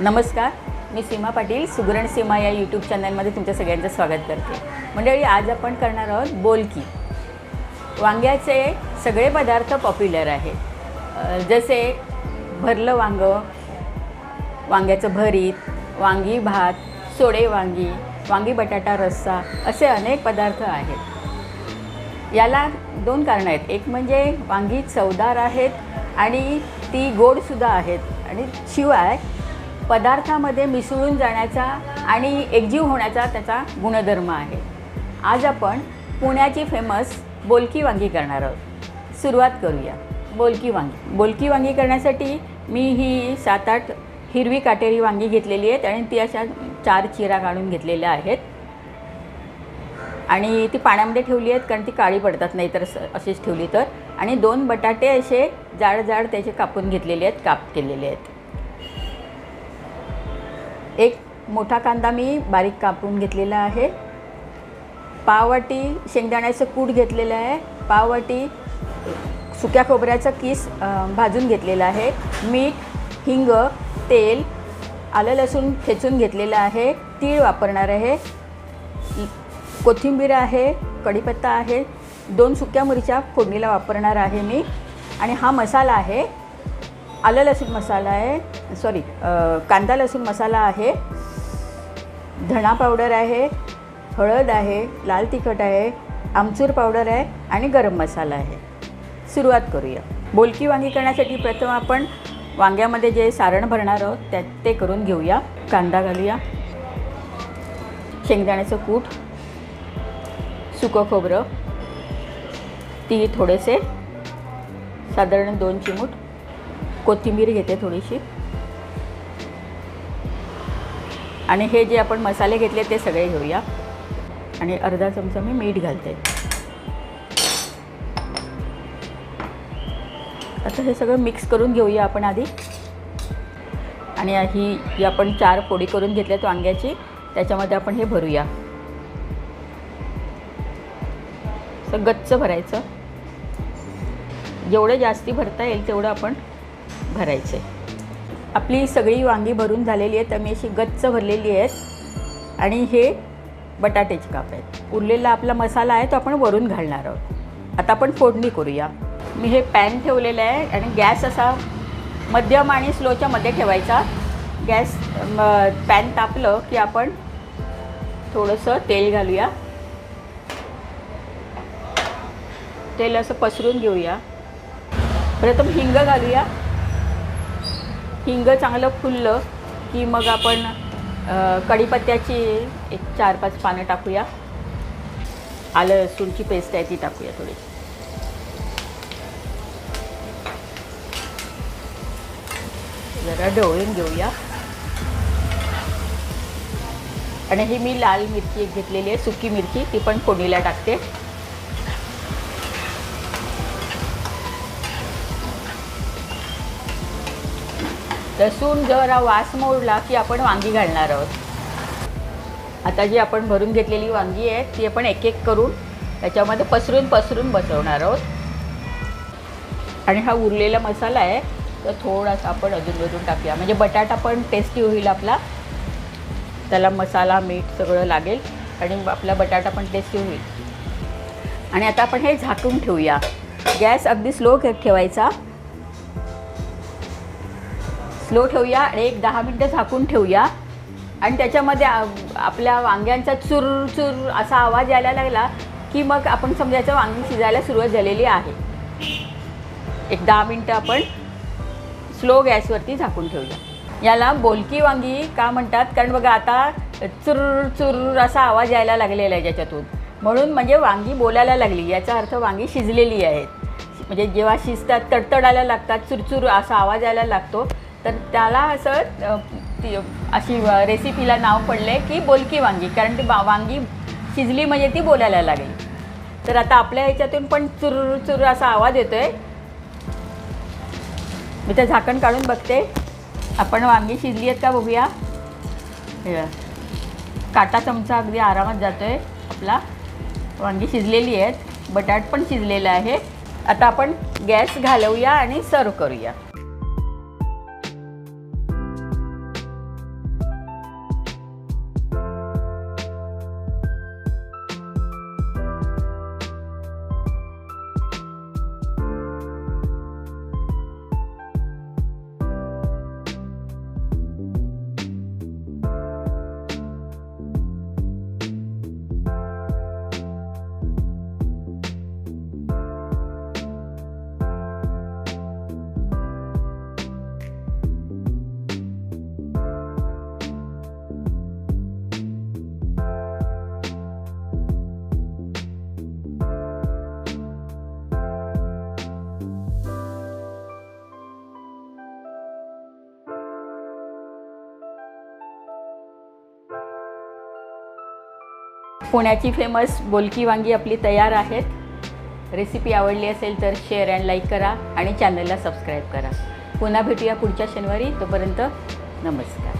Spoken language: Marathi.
नमस्कार मी सीमा पाटील सुगरण सीमा या यूट्यूब चॅनलमध्ये तुमच्या सगळ्यांचं स्वागत करते. मंडळी आज आपण करणार आहोत बोलकी. वांग्याचे सगळे पदार्थ पॉप्युलर आहेत. जसे भरलं वांगं वांग्याचं भरीत वांगी भात सोडे वांगी वांगी बटाटा रस्सा असे अनेक पदार्थ आहेत. याला दोन कारणं आहेत. एक म्हणजे वांगी चवदार आहेत आणि ती गोडसुद्धा आहेत. आणि शिवाय पदार्थामध्ये मिसळून जाण्याचा आणि एकजीव होण्याचा त्याचा गुणधर्म आहे. आज आपण पुण्याची फेमस बोलकी वांगी करणार आहोत. सुरुवात करूया. बोलकी वांगी. बोलकी वांगी करण्यासाठी मी ही सात आठ हिरवी काटेरी वांगी घेतलेली आहेत आणि ती अशा चार चिरा काढून घेतलेल्या आहेत. आणि ती पाण्यामध्ये ठेवली आहेत कारण ती काळी पडतात नाही तर अशीच ठेवली तर. आणि दोन बटाटे असे जाड जाड त्याचे कापून घेतलेले आहेत काप केलेले आहेत. एक मोठा कांदा मी बारीक कापून घेतलेला आहे. पाववाटी शेंगदाण्याचं कूट घेतलेलं आहे. पाववाटी सुक्या खोबऱ्याचा किस भाजून घेतलेला आहे. मीठ हिंग तेल आलं लसूण ठेचून घेतलेलं आहे. तीळ वापरणार आहे. कोथिंबीर आहे कढीपत्ता आहे. दोन सुक्या मिरच्या फोडणीला वापरणार आहे मी. आणि हा मसाला आहे. आलं लसूण मसाला आहे. सॉरी कांदा लसूण मसाला आहे धणा पावडर आहे हळद आहे लाल तिखट आहे आमचूर पावडर आहे आणि गरम मसाला आहे. सुरुवात करूया. बोलकी वांगी करण्यासाठी प्रथम आपण वांग्यामध्ये जे सारण भरणार आहोत त्या ते करून घेऊया. कांदा घालूया. शेंगदाण्याचं कूट सुकं खोबरं ती थोडेसे साधारण दोन चिमूट. कोथिंबीर घेते थोडीशी. आणि हे जे आपण मसाले घेतले ते सगळे घेऊया. आणि अर्धा चमचा मी मीठ घालते. आता हे सगळं मिक्स करून घेऊया आपण आधी. आणि ही जी आपण चार पोळी करून घेतल्यात वांग्याची त्याच्यामध्ये आपण हे भरूया. असं गच्च भरायचं. जेवढं जास्ती भरता येईल तेवढं आपण भरायचं. आहे आपली सगळी वांगी भरून झालेली आहेत. आम्ही अशी गच्च भरलेली आहेत. आणि हे बटाट्याचे काप आहेत. उरलेला आपला मसाला आहे तो आपण वरून घालणार आहोत. आता आपण फोडणी करूया. मी हे पॅन ठेवलेलं आहे आणि गॅस असा मध्यम आणि स्लोच्या मध्ये ठेवायचा. गॅस पॅन तापलं की आपण थोडंसं तेल घालूया. तेल असं पसरून घेऊया. प्रथम हिंग घालूया. हिंग चांगलं फुललं की मग आपण कढीपत्त्याची एक चार पाच पानं टाकूया. आलं लसूणची पेस्ट आहे ती टाकूया थोडी. जरा ढवळून घेऊया. आणि ही मी लाल मिरची एक घेतलेली आहे सुकी मिरची ती पण फोडणीला टाकते. लसूण जरा वास मोडला की आपण वांगी घालणार आहोत. आता जी आपण भरून घेतलेली वांगी आहे ती आपण एक एक करून त्याच्यामध्ये पसरून पसरून बसवणार आहोत. आणि हा उरलेला मसाला आहे तर थोडासा आपण अजून टाकूया. म्हणजे बटाटा पण टेस्टी होईल आपला. त्याला मसाला मीठ सगळं लागेल आणि आपला बटाटा पण टेस्टी होईल. आणि आता आपण हे झाकून ठेवूया. गॅस अगदी स्लो ठेवायचा. स्लो ठेवूया आणि एक दहा मिनटं झाकून ठेवूया. आणि त्याच्यामध्ये आपल्या वांग्यांचा चुर चुर असा आवाज यायला लागला की मग आपण समजायचं वांगी शिजायला सुरुवात झालेली आहे. एक दहा मिनटं आपण स्लो गॅसवरती झाकून ठेवूया. याला बोलकी वांगी का म्हणतात? कारण बघा आता चुर चुर असा आवाज यायला लागलेला आहे ज्याच्यातून म्हणून म्हणजे वांगी बोलायला लागली. याचा अर्थ वांगी शिजलेली आहेत म्हणजे जेव्हा शिजतात तडतडायला लागतात चुरचुर असा आवाज यायला लागतो. तर त्याला असं ती अशी रेसिपीला नाव पडले की बोलकी वांगी. कारण ती बा वांगी शिजली म्हणजे ती बोलायला लागली. तर आता आपल्या ह्याच्यातून पण चुर चुर असा आवाज येतो आहे मी ते झाकण काढून बघते. आपण वांगी शिजली आहेत का बघूया. काटा चमचा अगदी आरामात जातो आहे आपला. वांगी शिजलेली आहेत. बटाट पण शिजलेलं आहे. आता आपण गॅस घालवूया आणि सर्व करूया. पुण्याची फेमस बोलकी वांगी आपली तयार आहेत. रेसिपी आवडली असेल तर शेअर अँड लाईक करा आणि चॅनलला सबस्क्राईब करा. पुन्हा भेटूया पुढच्या शनिवारी. तोपर्यंत नमस्कार.